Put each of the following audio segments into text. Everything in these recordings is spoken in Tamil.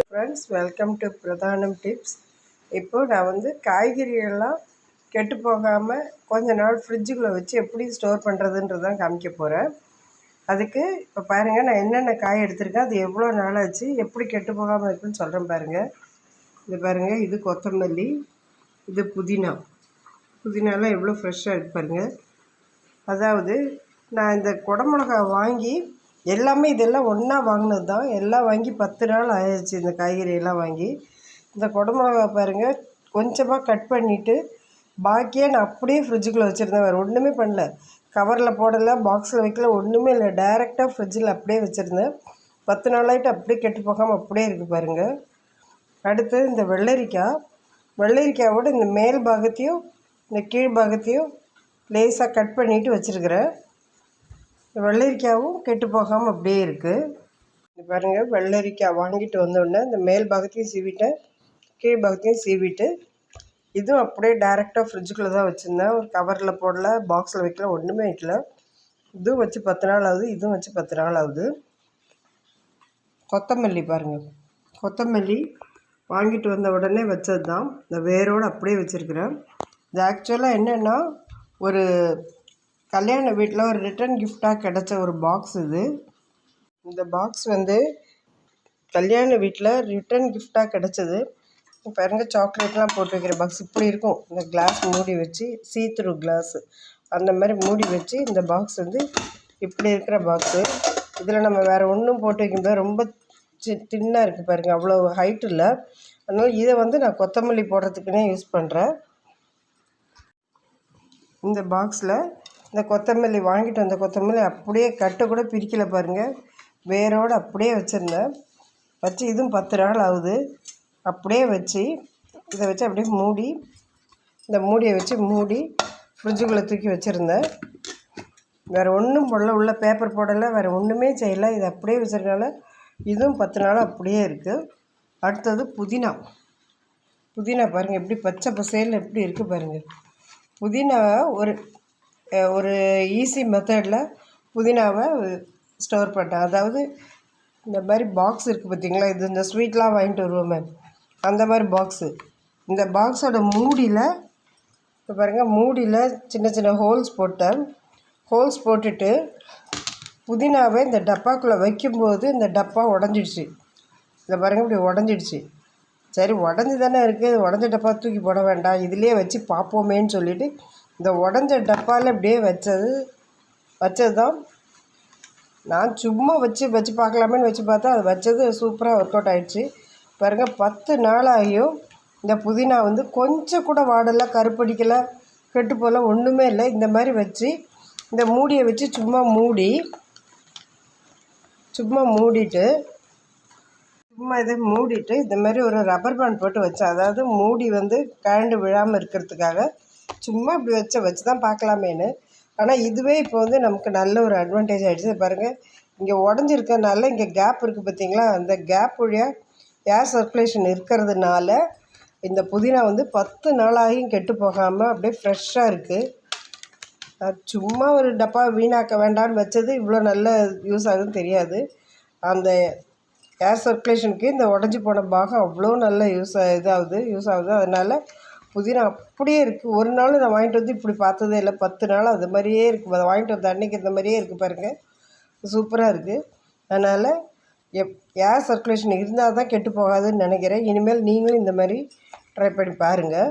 Friends welcome to Pradhanam tips இப்போ நான் வந்து காய்கறிகள்லாம் கெட்டு போகாமல் கொஞ்ச நாள் ஃப்ரிட்ஜுக்குள்ளே வச்சு எப்படி ஸ்டோர் பண்ணுறதுன்றதான் காமிக்க போகிறேன் அதுக்கு இப்போ பாருங்கள் நான் என்னென்ன காய் எடுத்திருக்கேன் அது எவ்வளோ நாள் ஆச்சு எப்படி கெட்டு போகாமல் இருக்குன்னு சொல்கிறேன் பாருங்கள் இது பாருங்கள் இது கொத்தமல்லி இது புதினா. புதினாலாம் எவ்வளோ ஃப்ரெஷ்ஷாக இருக்குது பாருங்கள் அதாவது நான் இந்த குடமிளகா வாங்கி எல்லாமே இதெல்லாம் ஒன்றா வாங்கினது தான். எல்லாம் வாங்கி பத்து நாள் ஆயிடுச்சு இந்த காய்கறியெல்லாம் வாங்கி. இந்த குடமிளகா பாருங்கள் கொஞ்சமாக கட் பண்ணிவிட்டு பாக்கியே நான் அப்படியே ஃப்ரிட்ஜுக்குள்ளே வச்சுருந்தேன். வேறு ஒன்றுமே பண்ணல. கவரில் போடலை பாக்ஸில் வைக்கல ஒன்றுமே இல்லை. டைரெக்டாக ஃப்ரிட்ஜில் அப்படியே வச்சுருந்தேன். பத்து நாளாயிட்டு அப்படியே கெட்டு போகாமல் அப்படியே இருக்குது பாருங்கள் அடுத்து இந்த வெள்ளரிக்காய். வெள்ளரிக்காயோட இந்த மேல் பாகத்தையும் இந்த கீழ் பாகத்தையும் லேசாக கட் பண்ணிவிட்டு வச்சுருக்கிறேன். இந்த வெள்ளரிக்காயும் கெட்டு போகாமல் அப்படியே இருக்குது பாருங்கள் வெள்ளரிக்காய் வாங்கிட்டு வந்தோடனே இந்த மேல் பாகத்தையும் சீவிட்டேன் கீழ் பாகத்தையும் சீவிட்டு இதுவும் அப்படியே டேரெக்டாக ஃப்ரிட்ஜுக்குள்ளே தான் வச்சுருந்தேன். ஒரு கவரில் போடல பாக்ஸில் வைக்கல ஒன்றுமே வைக்கல. இதுவும் வச்சு பத்து நாள் ஆகுது இதுவும் வச்சு பத்து நாள் ஆகுது. கொத்தமல்லி பாருங்கள் கொத்தமல்லி வாங்கிட்டு வந்த உடனே வச்சது தான் இந்த வேரோடு அப்படியே வச்சுருக்கிறேன். இது ஆக்சுவலாக என்னென்னா ஒரு கல்யாண வீட்டில் ஒரு ரிட்டன் கிஃப்டாக கிடச்ச ஒரு பாக்ஸ் இது. இந்த பாக்ஸ் வந்து கல்யாண வீட்டில் ரிட்டன் கிஃப்டாக கிடச்சது. பாருங்க சாக்லேட்லாம் போட்டு வைக்கிற பாக்ஸ் இப்படி இருக்கும். இந்த கிளாஸ் மூடி வச்சு சீத்ரூ கிளாஸு அந்த மாதிரி மூடி வச்சு இந்த பாக்ஸ் வந்து இப்படி இருக்கிற பாக்ஸு இதில் நம்ம வேறு ஒன்றும் போட்டு வைக்கும்போது ரொம்ப சி தின்னாக இருக்குது பாருங்கள் அவ்வளோ ஹைட் இல்லை. அதனால் இதை வந்து நான் கொத்தமல்லி போடுறதுக்குன்னே யூஸ் பண்ணுறேன் இந்த பாக்ஸில் இந்த கொத்தமல்லி வாங்கிட்டு வந்த கொத்தமல்லி அப்படியே கட்டை கூட பிரிக்கலை பாருங்கள் வேரோடு அப்படியே வச்சுருந்தேன். வச்சு இதுவும் பத்து நாள் ஆகுது. அப்படியே வச்சு இதை வச்சு அப்படியே மூடி இந்த மூடியை வச்சு மூடி ஃப்ரிட்ஜுக்குள்ளே தூக்கி வச்சுருந்தேன். வேறு ஒன்றும் போடல. உள்ள பேப்பர் போடலை. வேறு ஒன்றுமே செய்யலை. இது அப்படியே வச்சுருக்கனால இதுவும் பத்து நாள் அப்படியே இருக்குது அடுத்தது புதினா. புதினா பாருங்கள் எப்படி பச்சை பசேல்னு எப்படி இருக்குது பாருங்கள் புதினா ஒரு ஒரு ஈஸி மெத்தடில் புதினாவை ஸ்டோர் பண்ணேன் அதாவது இந்த மாதிரி பாக்ஸ் இருக்குது பார்த்தீங்களா இது இந்த ஸ்வீட்லாம் வாங்கிட்டு வருவோமே அந்த மாதிரி பாக்ஸு இந்த பாக்ஸோட மூடியில் இப்போ பாருங்கள் மூடியில் சின்ன சின்ன ஹோல்ஸ் போட்டேன். ஹோல்ஸ் போட்டுட்டு புதினாவை இந்த டப்பாக்குள்ளே வைக்கும்போது இந்த டப்பா உடஞ்சிடுச்சு. இதை பாருங்கள் இப்படி உடஞ்சிடுச்சு. சரி உடஞ்சி தானே இருக்குது உடஞ்ச டப்பா தூக்கி போட வேண்டாம். இதுலேயே வச்சு பார்ப்போமேன்னு சொல்லிட்டு இந்த உடஞ்ச டப்பாவில் இப்படியே வச்சது வச்சது தான் நான் சும்மா வச்சு வச்சு பார்க்கலாமேன்னு வச்சு பார்த்தா அது வச்சது சூப்பராக ஒர்க் அவுட் ஆகிடுச்சு பாருங்கள் பத்து நாளாகியும் இந்த புதினா வந்து கொஞ்சம் கூட வாடலை கருப்படிக்கலை கெட்டு போகல ஒன்றுமே இல்லை. இந்த மாதிரி வச்சு இந்த மூடியை வச்சு சும்மா மூடி சும்மா மூடிட்டு சும்மா இதை மூடிட்டு இந்த மாதிரி ஒரு ரப்பர் பேண்ட் போட்டு வச்சேன். அதாவது மூடி வந்து கழண்டு விழாமல் இருக்கிறதுக்காக சும்மா இப்படி வச்ச வச்சு தான் பார்க்கலாமேன்னு. ஆனால் இதுவே இப்போ வந்து நமக்கு நல்ல ஒரு அட்வான்டேஜ் ஆகிடுச்சு பாருங்கள் இங்கே உடஞ்சிருக்கனால இங்கே கேப் இருக்குது பார்த்தீங்களா அந்த கேப் வழியாக ஏர் சர்க்குலேஷன் இருக்கிறதுனால இந்த புதினா வந்து பத்து நாளாகியும் கெட்டு போகாமல் அப்படியே ஃப்ரெஷ்ஷாக இருக்குது சும்மா ஒரு டப்பா வீணாக்க வேண்டாம்னு வச்சது இவ்வளோ நல்ல யூஸ் ஆகுதுன்னு தெரியாது. அந்த ஏர் சர்க்குலேஷனுக்கு இந்த உடஞ்சி போன பாகம் அவ்வளோ நல்ல யூஸ் இதாகுது யூஸ் ஆகுது. அதனால் புதினா அப்படியே இருக்குது ஒரு நாள் நான் வாங்கிட்டு வந்து இப்படி பார்த்ததே இல்லை. பத்து நாள் அது மாதிரியே இருக்குது அதை வாங்கிட்டு வந்த அன்னைக்கு இந்த மாதிரியே இருக்குது பாருங்கள் சூப்பராக இருக்குது அதனால் எப் ஏர் சர்க்குலேஷன் இருந்தால் தான் கெட்டு போகாதுன்னு நினைக்கிறேன். இனிமேல் நீங்களும் இந்த மாதிரி ட்ரை பண்ணி பாருங்கள்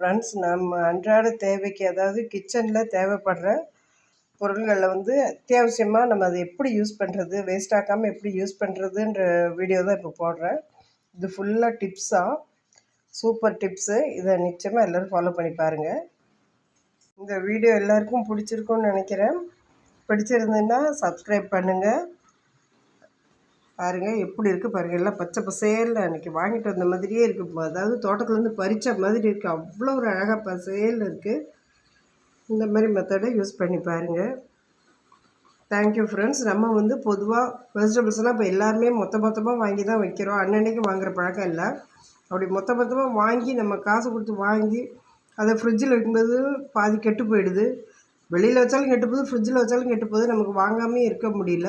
ஃப்ரெண்ட்ஸ் நம்ம அன்றாட தேவைக்கு அதாவது கிச்சனில் தேவைப்படுற பொருள்களில் வந்து அத்தியாவசியமாக நம்ம அதை எப்படி யூஸ் பண்ணுறது வேஸ்ட் ஆக்காமல் எப்படி யூஸ் பண்ணுறதுன்ற வீடியோ தான் இப்போ போடுறேன். இது ஃபுல்லாக டிப்ஸாக சூப்பர் டிப்ஸு இதை நிச்சயமாக எல்லோரும் ஃபாலோ பண்ணி பாருங்கள் இந்த வீடியோ எல்லாருக்கும் பிடிச்சிருக்கும்னு நினைக்கிறேன். பிடிச்சிருந்ததுன்னா சப்ஸ்கிரைப் பண்ணுங்கள் பாருங்கள் எப்படி இருக்குது பாருங்கள் எல்லாம் பச்சை பசேலில் அன்றைக்கி வாங்கிட்டு வந்த மாதிரியே இருக்குது அதாவது தோட்டத்துலேருந்து பறித்த மாதிரி இருக்குது அவ்வளோ ஒரு அழகாக பசேல் இருக்குது இந்த மாதிரி மெத்தடை யூஸ் பண்ணி பாருங்கள் தேங்க்யூ ஃப்ரெண்ட்ஸ் நம்ம வந்து பொதுவாக வெஜிடபிள்ஸ்லாம் இப்போ எல்லாருமே மொத்த மொத்தமாக வாங்கி தான் வைக்கிறோம். அன்னன்னைக்கு வாங்குகிற பழக்கம் இல்லை. அப்படி மொத்த மொத்தமாக வாங்கி நம்ம காசு கொடுத்து வாங்கி அதை ஃப்ரிட்ஜில் வைக்கும்போது பாதி கெட்டு போயிடுது. வெளியில் வச்சாலும் கெட்டு போகுது ஃப்ரிட்ஜில் வச்சாலும் கெட்டு போகுது. நமக்கு வாங்காமே இருக்க முடியல.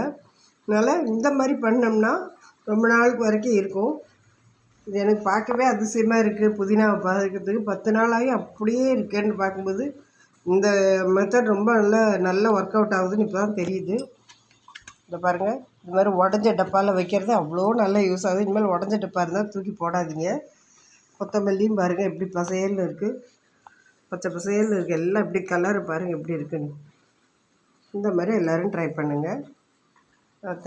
அதனால் இந்த மாதிரி பண்ணோம்னா ரொம்ப நாளுக்கு வரைக்கும் இருக்கும். இது எனக்கு பார்க்கவே அதிசயமாக இருக்குது புதினாவை பார்க்கறதுக்கு பத்து நாளாகி அப்படியே இருக்கேன்னு பார்க்கும்போது இந்த மெத்தட் ரொம்ப நல்ல நல்ல ஒர்க் அவுட் ஆகுதுன்னு இப்போ தான் தெரியுது. இந்த பாருங்கள் இது மாதிரி உடஞ்ச டப்பாவில் வைக்கிறது அவ்வளோ நல்ல யூஸ் ஆகுது. இனிமேல் உடஞ்ச டப்பா இருந்தால் தூக்கி போடாதீங்க. கொத்தமல்லியும் பாருங்கள் எப்படி பசையல்னு இருக்குது பச்சை பசையல்னு இருக்குது எல்லாம் எப்படி கலர் பாருங்கள் எப்படி இருக்குன்னு. இந்த மாதிரி எல்லோரும் ட்ரை பண்ணுங்கள்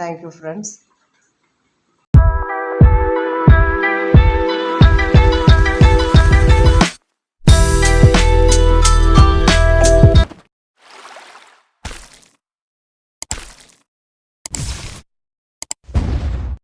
தேங்க்யூ ஃப்ரெண்ட்ஸ்